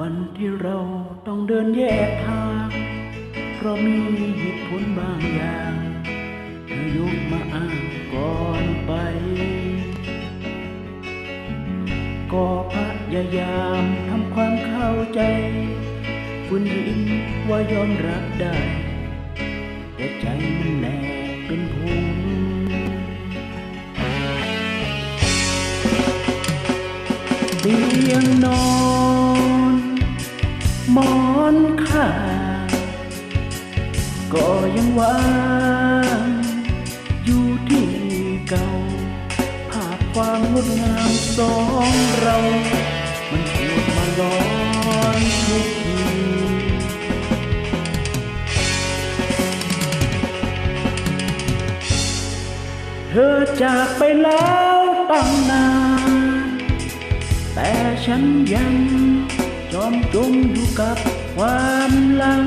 วันที่เราต้องเดินแยกทาง เพราะมีเหตุผลบางอย่างเธอยกมาอ้างก่อนไป ก็พยายามทำความเข้าใจฝืนยินว่ายอมรับได้ แต่ใจมันแหลกเป็นพงเตียงนอน มอนข้างก็ยังว่างอยู่ที่เก่า ภาพความงดงามสองเรา มันปวดมาร้อนทุกทีเธอจากไปแล้วตั้งนาน แต่ฉันยัง จอมจมอยู่กับความหลัง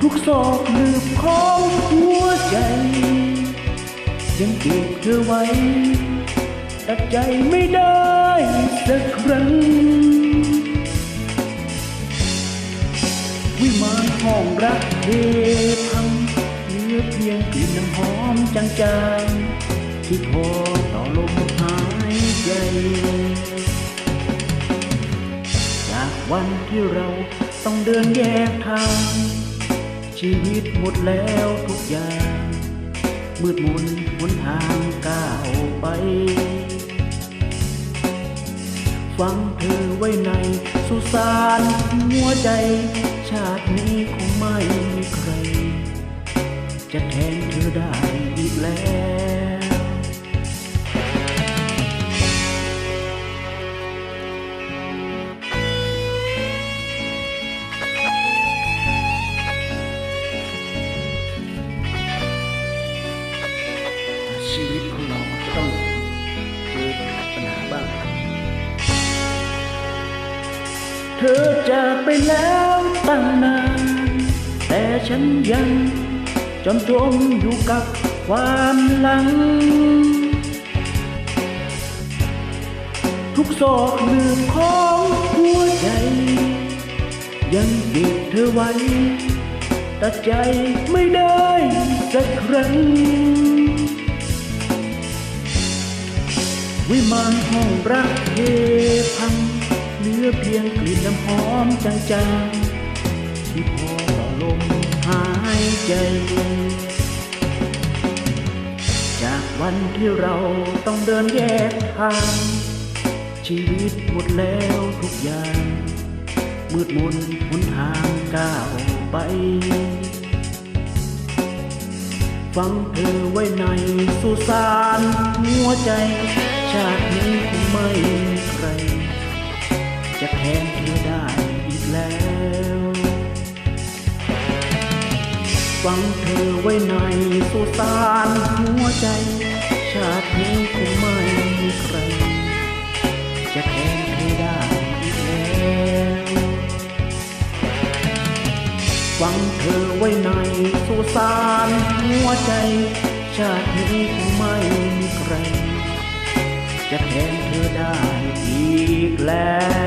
ทุกศอกหลืบของหัวใจ ยังเก็บเธอไว้ ตัดใจไม่ได้สักครั้ง วิมานห้องรักเทพังเหลือเพียงกลิ่นน้ำหอมจางๆ ที่พอต่อลม หายใจจากวันที่เราต้องเดินแยกทาง ชีวิตหมดแล้วทุกอย่าง มืดมนหนทางก้าวไป ฟังเธอไว้ในสุสานหัวใจ ชาตินี้คงไม่มีใคร จะแทนเธอได้อีกแล้ว ชีวิตของเราต้องเจอปัญหาบ้าง เธอจากไปแล้วตั้งนาน แต่ฉันยังจมจมอยู่กับความหลัง ทุกศอกหลืมของหัวใจ ยังเก็บเธอไว้ตัดใจไม่ได้สักครั้ง วิมานห้องรักเทพังเหลือเพียงกลิ่นน้ำหอมจางๆที่พอต่อลมหายใจ จากวันที่เราต้องเดินแยกทาง ชีวิตหมดแล้วทุกอย่าง มืดมนหนทางก้าวไป ฟังเธอไว้ในสุสานหัวใจ ชาตินี้คงไม่มีใคร จะแทนเธอได้อีกแล้วฟังเธอไว้ในสุสานหัวใจ ชาตินี้คงไม่มีใคร จะแทนเธอได้อีกแล้วฟังเธอไว้ในสุสานหัวใจ ชาตินี้คงไม่มีใคร จะแทนเธอได้อีกแล้ว